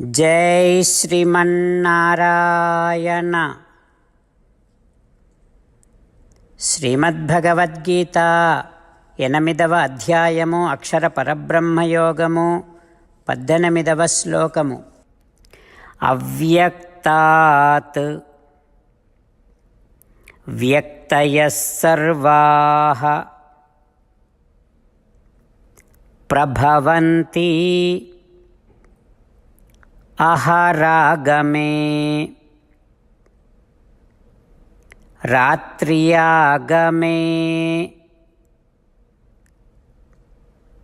జై శ్రీమన్నారాయణ. శ్రీమద్భగవద్గీత ఎనిమిదవ అధ్యాయము అక్షర పరబ్రహ్మయోగము పద్దెనిమిదవ శ్లోకము. అవ్యక్తాత్ వ్యక్తయ సర్వా ప్రభవంతి అహరాగమే రాత్ర్యాగమే.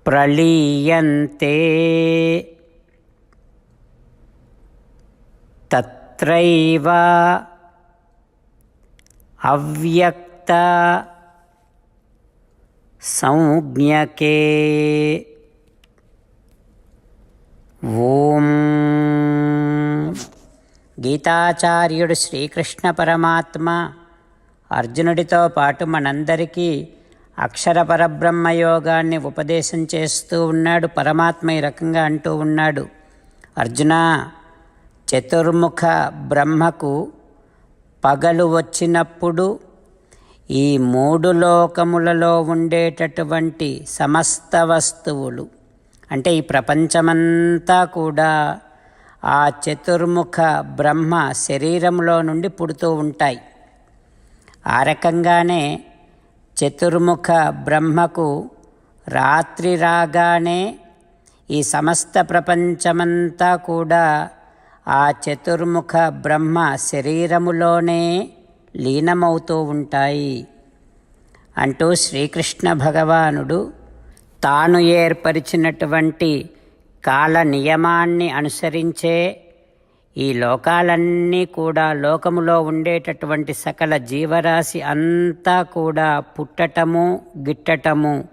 ప్రళీయంతే. తత్రైవ అవ్యక్త సంజ్ఞకే. ఓం గీతాచార్యుడు శ్రీకృష్ణ పరమాత్మ. అర్జునుడితో పాటు మనందరికీ అక్షర పరబ్రహ్మ యోగాన్ని ఉపదేశం చేస్తూ ఉన్నాడు పరమాత్మ ఈ రకంగా అంటూ ఉన్నాడు. అర్జున చతుర్ముఖ బ్రహ్మకు పగలు వచ్చినప్పుడు ఈ మూడు లోకములలో ఉండేటటువంటి సమస్త వస్తువులు అంటే ఈ ప్రపంచమంతా కూడా ఆ చతుర్ముఖ బ్రహ్మ శరీరంలో నుండి పుడుతూ ఉంటాయి. ఆ రకంగానే చతుర్ముఖ బ్రహ్మకు రాత్రి రాగానే ఈ సమస్త ప్రపంచమంతా కూడా ఆ చతుర్ముఖ బ్రహ్మ శరీరములోనే లీనమవుతూ ఉంటాయి. అంటూ శ్రీకృష్ణ భగవానుడు తాను ఏర్పరిచినటువంటి కాల నియమాన్ని అనుసరించే ఈ లోకాలన్నీ కూడా లోకములో ఉండేటటువంటి సకల జీవరాశి అంతా కూడా పుట్టటము గిట్టటము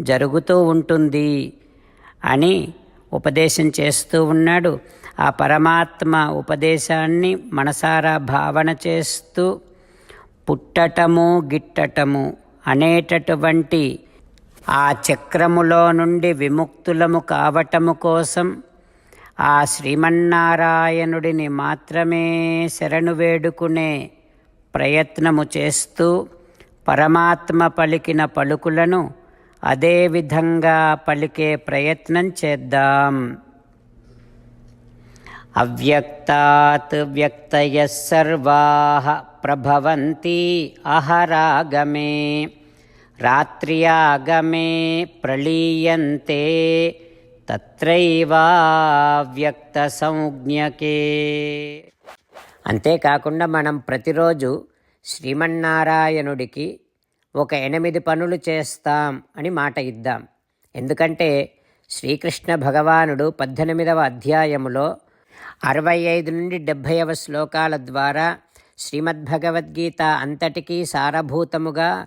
జరుగుతూ ఉంటుంది అని ఉపదేశం చేస్తూ ఉన్నాడు. ఆ పరమాత్మ ఉపదేశాన్ని మనసారా భావన చేస్తూ పుట్టటము గిట్టటము అనేటటువంటి ఆ చక్రములో నుండి విముక్తులము కావటము కోసం ఆ శ్రీమన్నారాయణుడిని మాత్రమే శరణు వేడుకునే ప్రయత్నము చేస్తూ పరమాత్మ పలికిన పలుకులను అదే విధంగా పలికే ప్రయత్నం చేద్దాం. అవ్యక్తాత్ వ్యక్తయ సర్వా ప్రభవంతి అహరాగమే. రాత్ర్యాగమే ప్రళీయంతే తత్రైవావ్యక్త సంజ్ఞకే అంతేకాకుండా మనం ప్రతిరోజు శ్రీమన్నారాయణుడికి ఒక ఎనిమిది పనులు చేస్తాం అని మాట ఇద్దాం. ఎందుకంటే శ్రీకృష్ణ భగవానుడు పద్దెనిమిదవ అధ్యాయములో అరవై ఐదు నుండి డెబ్భైవ శ్లోకాల ద్వారా శ్రీమద్భగవద్గీత అంతటికీ సారభూతముగా